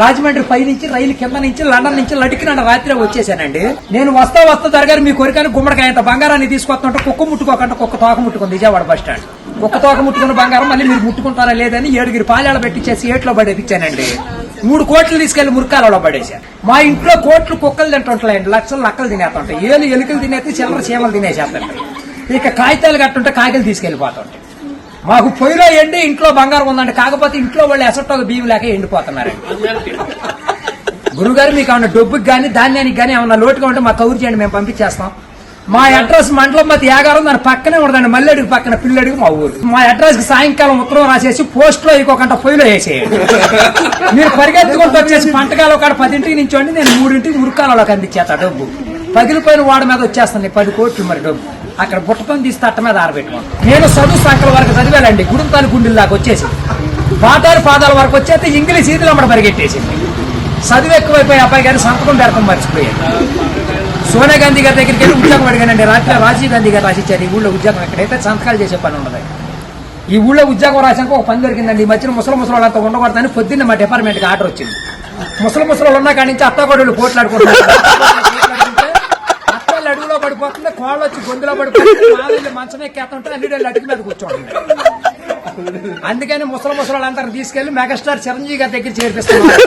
రాజమండ్రి పై నుంచి రైలు కింద నుంచి లండన్ నుంచి లటికిన రాత్రి వచ్చేసానండి. నేను వస్తా వస్తా జరగారు మీ కోరికని గుమ్మడికాయ అంత బంగారాన్ని తీసుకొస్తుంటే కుక్క ముట్టుకోకుండా కుక్క తోక ముట్టుకుంది విజయవాడ బస్ స్టాండ్. కుక్క తోక ముట్టుకున్న బంగారం మళ్ళీ మీరు ముట్టుకుంటారా లేదని ఏడుగురి పాలాల పెట్టించేసి ఏట్లో పడేపించానండి మూడు కోట్లు తీసుకెళ్ళి మురికాలలో పడేసా మా ఇంట్లో కోట్లు కుక్కలు తింటుంటాయండి లక్షలు లక్కలు తినేస్తుంటాయి. ఏలు ఎలుకలు తినేస్తే చిల్లర చీమలు తినేసేస్తాయి ఇక కాగితాలు కట్టుంటే కాగితాలు తీసుకెళ్ళిపోతుంటాయి మాకు పొయ్యిలో ఎండి ఇంట్లో బంగారం ఉందండి. కాకపోతే ఇంట్లో వాళ్ళు ఎసట్టో బియ్యం లేక ఎండిపోతున్నారండి గురుగారు మీకు ఏమన్నా డబ్బుకి కానీ ధాన్యానికి కానీ ఏమన్నా లోటుగా ఉంటే మాకు కౌరు చేయండి మేము పంపించేస్తాం. మా అడ్రస్ మండలం మధ్య ఏగారం దాని పక్కనే ఉండదండి మల్లెడుగు పక్కన పిల్లడుగు మా ఊరు. మా అడ్రస్కి సాయంకాలం ఉత్తరం రాసేసి పోస్ట్లో ఇంకొకంట పొయ్యిలో వేసేయండి. మీరు పరిగెత్తుకుంటూ వచ్చేసి పంటకాలు ఒక పదింటికి నించోండి. నేను మూడింటికి మురికాలలోకి అందించేత డబ్బు. పగిలిపోయిన వాడ మీద వచ్చేస్తుంది పది కోట్లు మరి డబ్బు. అక్కడ బుట్టతో తీసి తట్ట మీద ఆరబెట్టుకోండి నేను చదువు సంఖ్యల వరకు చదివానండి గుడుంతాలు గుండెల దాకా వచ్చేసి పాతారు పాదాల వరకు వచ్చేస్తే ఇంగ్లీష్ ఈదులు అమ్మడ పరిగెట్టేసింది. చదువు ఎక్కువైపోయి అబ్బాయి గారి సంతకం పెడతాం మర్చిపోయాను. సోనియా గాంధీ గారి దగ్గరికి వెళ్ళి ఉద్యోగం అడిగానండి. రాత్రి రాజీవ్ గాంధీ గారు రాసిచ్చారు ఈ ఊళ్ళో ఉద్యోగం ఎక్కడైతే సంతకాలు చేసే పని ఉండదు ఈ ఊళ్ళో ఉద్యోగం రాసాక ఒక పని దొరికిందండి. ఈ మధ్యన ముసలి ముసలి వాళ్ళంతా ఉండకూడదని పొద్దున్న మా డిపార్ట్మెంట్కి ఆర్డర్ వచ్చింది. ముసలి ముసలి వాళ్ళు ఉన్న కాడి నుంచి అత్తగొడలు పోట్లాడుకుంటున్నారు. పడిపోతుంది కోళ్ళు వచ్చి గొంతులో పడిపోతుంది మామూలు మంచం ఎక్కేస్తుంటే అన్ని అడుగు మీద కూర్చోండి అందుకని ముసలి ముసలి వాళ్ళందరూ తీసుకెళ్ళి మెగాస్టార్ చిరంజీవి గారి దగ్గర చేర్పిస్తున్నారు.